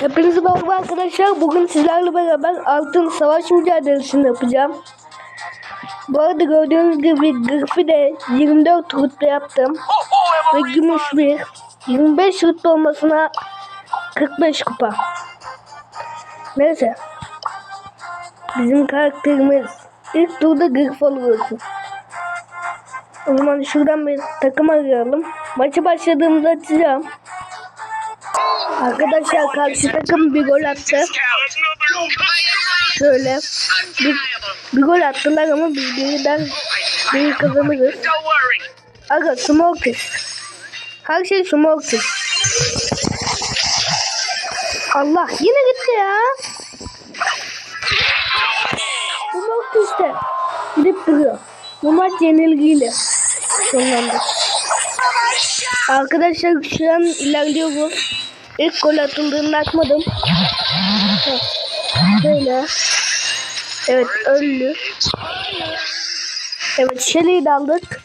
Hepinize merhaba arkadaşlar. Bugün sizlerle beraber altın savaş mücadelesini yapacağım. Bu arada gördüğünüz gibi Griff'i de 24 rütbe yaptım. Ve gümüş bir 25 rütbe olmasına 45 kupa. Neyse. Bizim karakterimiz ilk turda Griff oluyorsun. O zaman şuradan bir takım arayalım. Maçı başladığımda açacağım. Arkadaşlar karşı takım bir gol attı. Şöyle bir, bir gol attılar ama biz birden biri kazanırız. Aga Smokers. Her şey Smokers. Allah yine gitti ya. Smokers işte. Gidip duruyor. Bu maç yenilgiyle sonlandı. Arkadaşlar şu an ilerliyoruz. İlk gol atıldığında atmadım. Böyle. Evet öldü. Evet Shelly'i de aldık.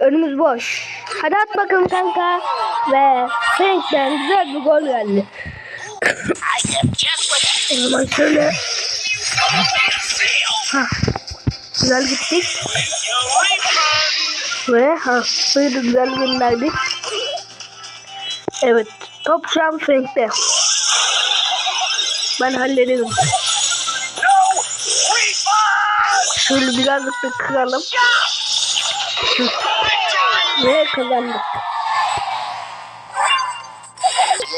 Önümüz boş. Hadi at bakalım kanka. Ve Frank'ten güzel bir gol geldi. o zaman şöyle. Ha. Güzel gittik. Ve ha, suyu güzel gönderdik. Evet. Top şu an Frank'te. Ben hallederim. Şöyle birazcık da kıralım. Ve kazandık.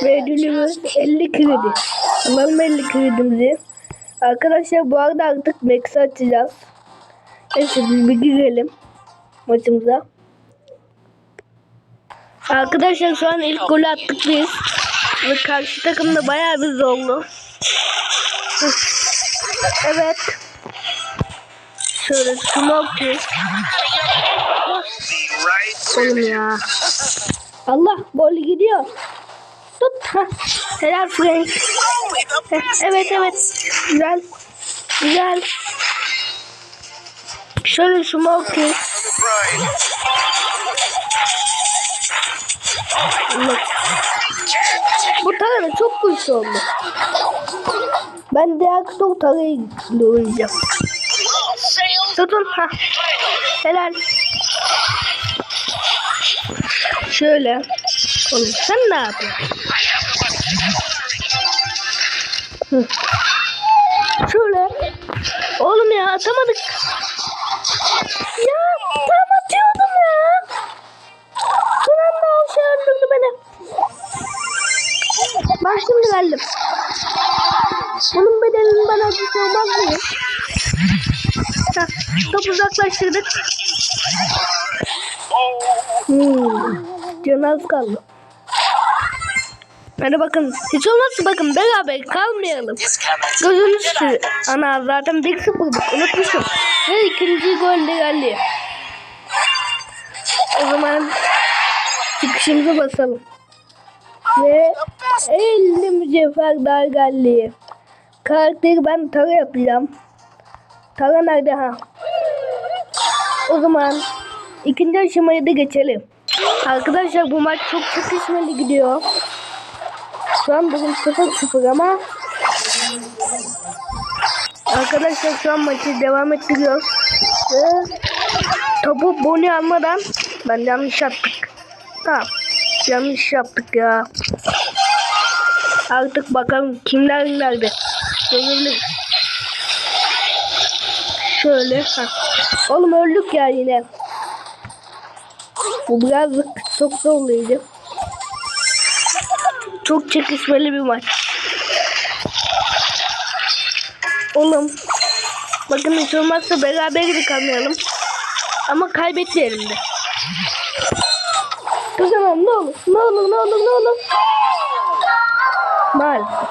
Ve ödülümüz 50 kredi. Alalım 50 kredimizi. Arkadaşlar bu arada artık Max'i açacağız. Neyse biz bir girelim maçımıza. Arkadaşlar şu an ilk golü attık biz. Ve karşı takım da bayağı bir zorlu. Evet. Şöyle smoke Oğlum ya. Allah gol gidiyor. Tut. Heh. Helal Frank. Evet evet. Güzel. Güzel. Şöyle smoke Bu tane çok güçlü oldu. Ben diğer kutu tarayla oynayacağım. Tutun. Ha. Helal. Şöyle. Oğlum sen ne yapıyorsun? Şöyle. Oğlum ya atamadık. Ya tam Bak şimdi geldim. Bunun bedelini bana bir sormaz mı? Heh, Top uzaklaştırdık. Hmm. Canı az kaldı. Hadi bakın. Hiç olmazsa bakın beraber kalmayalım. Gözünüz üstü. Ana zaten 1-0'dık. Unutmuşum. Ve ikinci gol de geldi. O zaman çıkışımıza basalım. Ve 50 mücevher daha geldi. Karakteri ben Tara yapacağım. Tara nerede ha? O zaman ikinci aşamaya da geçelim. Arkadaşlar bu maç çok çekişmeli gidiyor. Şu an durum 0-0 ama Arkadaşlar şu an maçı devam ettiriyoruz. Ve topu Boni almadan ben yanlış yaptık. Tamam. Yanlış yaptık ya. Artık bakalım kimler nerede. Görebiliriz. Şöyle. Ha. Oğlum öldük ya yine. Bu birazcık çok zorluydu. Çok çekişmeli bir maç. Oğlum. Bakın hiç olmazsa beraber de kalmayalım. Ama kaybetmeyelim de. Kızamam ne olur. Ne olur ne olur ne olur. Maalesef.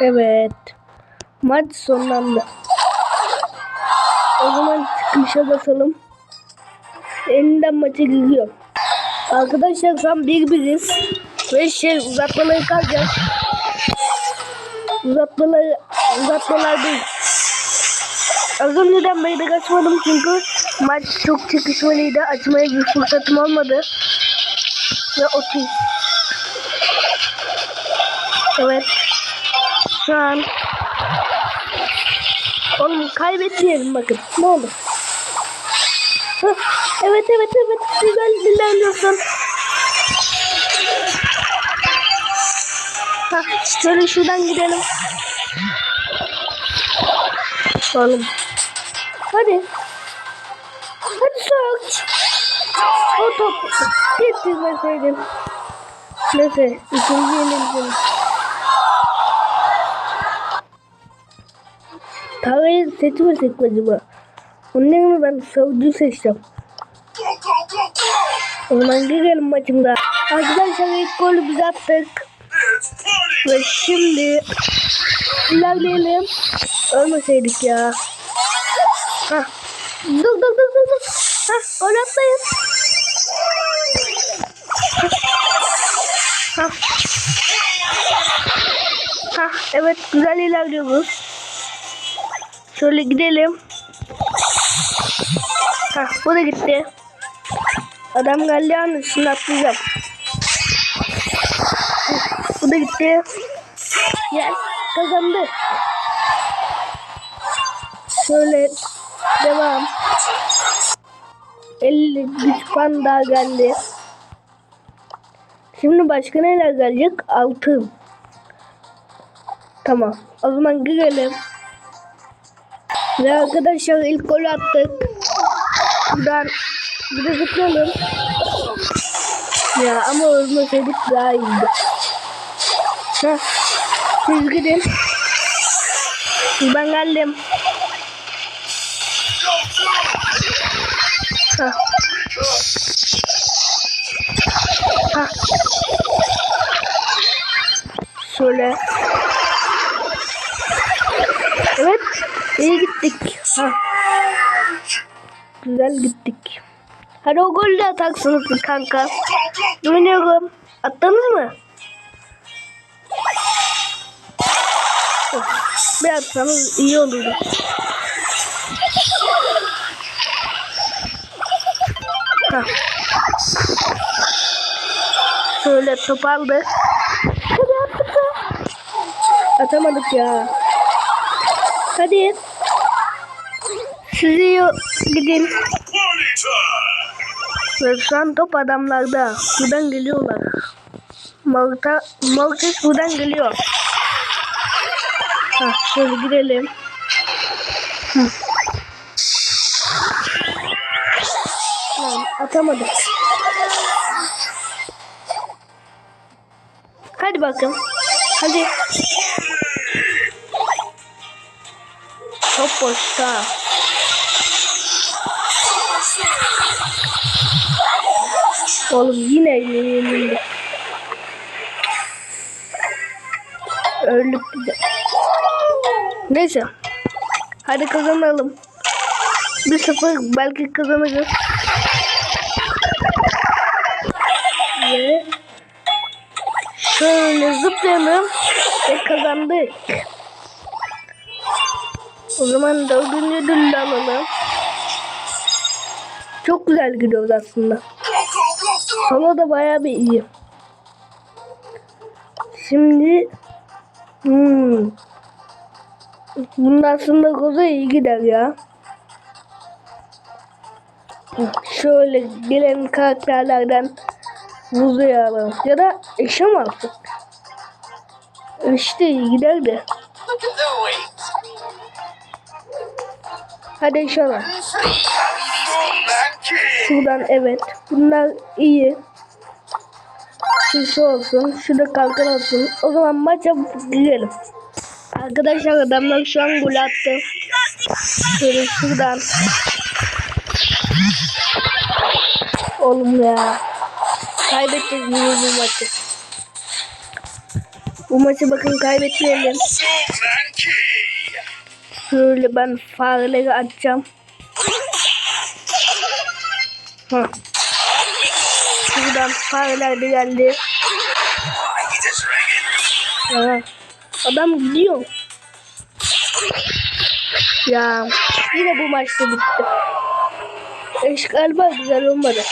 Evet. Maç sonlandı. O zaman çıkışa basalım. Elinden maça giriyor. Arkadaşlar şu an bir biriz. Ve şey uzatmaları kalacak. Uzatmaları uzatmalar değil. Az önceden beri de kaçmadım çünkü maç çok çekişmeliydi. Açmaya bir fırsatım olmadı. Ve 30. Evet. Şu an Oğlum kaybetmeyelim bakın. Ne olur. Hah, evet evet evet. Güzel ilerliyorsun. Hah, şöyle şuradan gidelim. Oğlum. Hadi. Hadi sok. O top. Getirmeseydim. Neyse. ikinci yenildim. Tarlayı seçmesek mi acaba? Onun yerine ben savcı seçeceğim. O zaman girelim maçımda. Arkadaşlar ilk golü biz attık. Ve şimdi ilerleyelim. Ölmeseydik ya. Hah. Dur dur dur dur. dur. Hah gol atlayın. Hah. Hah evet güzel ilerliyoruz. Şöyle gidelim. Hah bu da gitti. Adam yalnız şimdi atlayacağım. Bu da gitti. Yes kazandı. Şöyle devam. 50 güç puan daha geldi. Şimdi başka neler gelecek? Altın. Tamam. O zaman girelim. Ve arkadaşlar ilk gol attık. Buradan bir de zıplayalım. Ya ama ölmeseydik daha iyiydi. Heh. Siz gidin. Ben geldim. Heh. Heh. Şöyle. İyi gittik. Heh. Güzel gittik. Hadi o golü de atarsınız kanka. Güveniyorum. Attınız mı? Bir atsanız iyi olurdu. Hah. Şöyle top aldı. Hadi attık. Atamadık ya. Hadi. Sizi gidin. Ve şu an top adamlarda. Buradan geliyorlar. Malta, Maltes buradan geliyor. Ha, şöyle girelim. Hı. Lan atamadık. Hadi bakalım. Hadi. Top boşta. Oğlum yine yenildik. Öldük bize. Neyse. Hadi kazanalım. Bir sıfır belki kazanacağız. Ve şöyle zıplayalım ve kazandık. O zaman dördüncü ödülü de alalım. Çok güzel gidiyoruz aslında. Solo da bayağı bir iyi. Şimdi hmm, bunun aslında koza iyi gider ya. Şöyle gelen karakterlerden buzlayalım. Ya da eşim alsak. İşte iyi gider de. Hadi inşallah. Şuradan evet. Bunlar iyi. Şu şu olsun. Şu da kalkan olsun. O zaman maça girelim. Arkadaşlar adamlar şu an gol attı. Şöyle şuradan. Oğlum ya. Yine bu maçı. Bu maçı bakın kaybetmeyelim. Şöyle ben fareleri atacağım. Hı. Şuradan fareler de geldi. Aha. Adam gidiyor. Ya yine bu maçta bitti. Eş galiba güzel olmadı.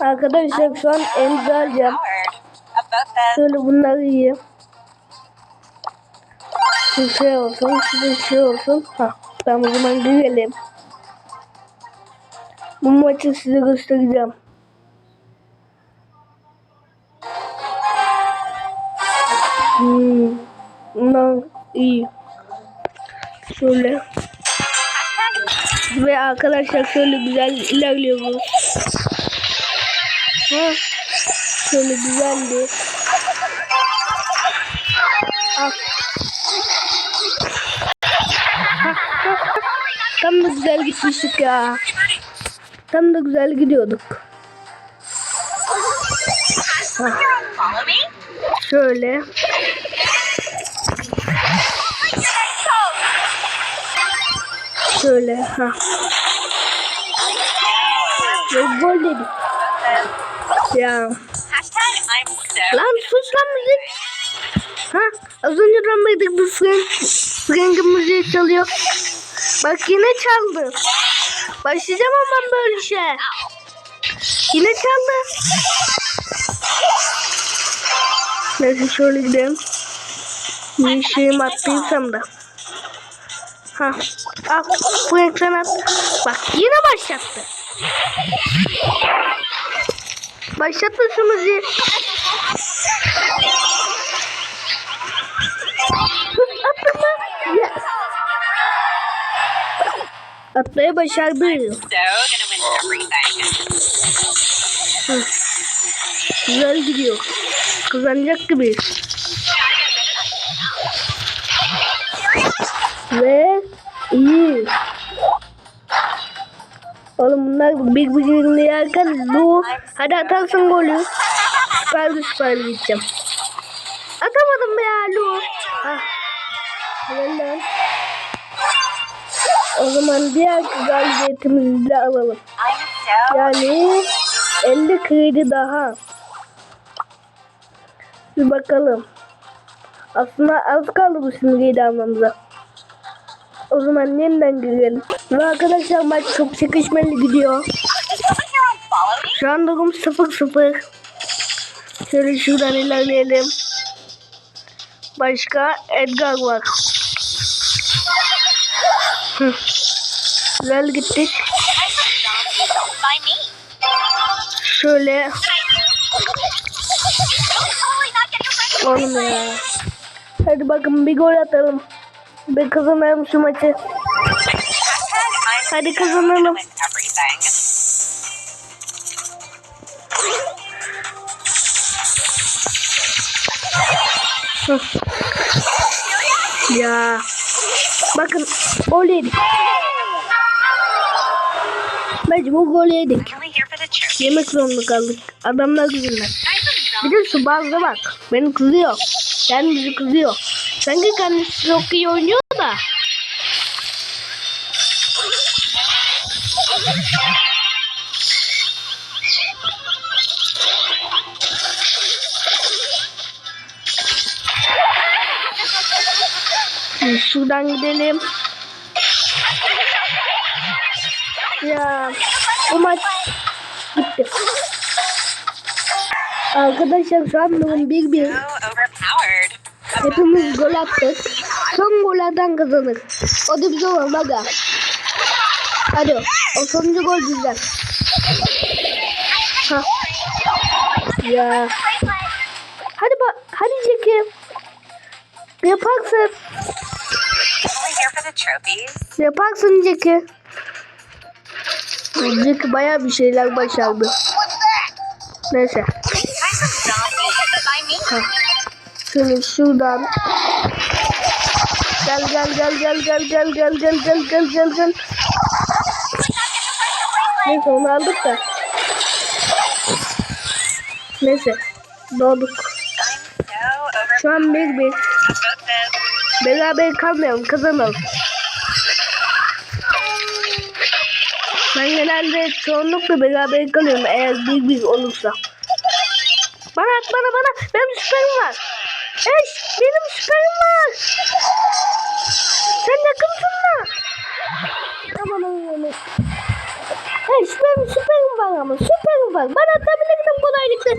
Arkadaşlar şu an emzi alacağım. Şöyle bunları yiyeyim. Şu şey olsun, da şey olsun. Ha, tamam o zaman girelim. Bu maçı size göstereceğim. Hmm, bunlar iyi. Şöyle. Ve arkadaşlar şöyle güzel ilerliyoruz. Ha, şöyle güzeldi. Ah. Tam da güzel gitmiştik ya. Tam da güzel gidiyorduk. Şöyle. Şöyle. Ha. Gol dedik. Ya. Lan sus lan müzik. Ha az önce dönmedik bu Frank. Frank'in müziği çalıyor. Bak yine çaldı. Başlayacağım ama böyle şey. Yine çaldı. Neyse şöyle gidelim. Bir şeyim attıysam da. Ha. Al Frank sen at. Bak yine başlattı. Başlatma şu müziği. Atma. Yes. Atmayı başardı. Güzel gidiyor. Kazanacak gibi. Ve iyi. Oğlum bunlar birbirini yerken bu hadi atarsın golü. Süperli süperli gideceğim. Atamadım be ya Lu. Ah. Helal lan. O zaman diğer galibiyetimizi de alalım. Yani 50 kredi daha. Bir bakalım. Aslında az kaldı bu simgeyi de almamıza. O zaman yeniden girelim. Ve arkadaşlar maç çok çekişmeli gidiyor. Şu an durum 0-0. Şöyle şuradan ilerleyelim. Başka Edgar var. Hı. Lol gittik. Şöyle. Oğlum ya. Hadi bakın bir gol atalım. Bir kazanalım şu maçı. Hadi kazanalım. ya. Bakın gol yedik. Mecbur gol yedik. Yemek zorunda kaldık. Adamlar yüzünden. Bir de şu bak. Beni kızıyor. Yani bizi kızıyor. Sanki kendisi çok iyi oynuyor Şimdi Şuradan gidelim. Ya bu maç bitti. Arkadaşlar şu an durum 1-1. so overpowered. Hepimiz gol attık. Son gollerden kazanır. O da bize olan aga. Hadi o sonuncu gol bizden. Ha. Ya. Hadi bak, hadi Jackie. Yaparsın. Trophies. Yaparsın Jackie. Jackie bayağı bir şeyler başardı. Neyse. Şöyle şuradan. Gel gel gel gel gel gel gel gel gel gel gel gel. Neyse onu aldık da. Neyse. Doğduk. Şu an bir bir. Beraber kalmayalım kazanalım. Ben genelde çoğunlukla beraber kalıyorum eğer bir bir olursa. Bana at bana bana. Benim süperim var. Eş benim süperim var. Sen yakınsın da. Aman Allah'ım. Eş benim süperim var ama süperim var. Bana atabilirsin kolaylıkla.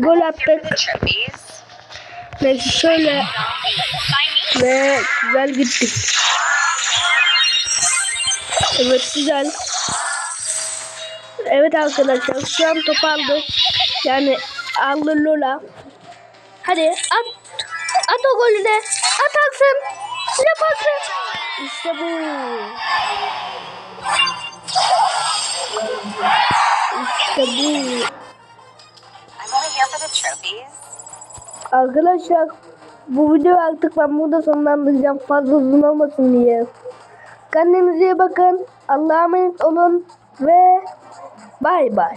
Bir gol attık. Neyse şöyle ve güzel gittik. Evet güzel. Evet arkadaşlar şu an top aldı. Yani aldı Lola. Hadi at. At o golü de. Atarsın. Yaparsın. İşte bu. İşte bu. Arkadaşlar bu video artık ben burada sonlandıracağım fazla uzun olmasın diye. Kendinize iyi bakın. Allah'a emanet olun ve bay bay.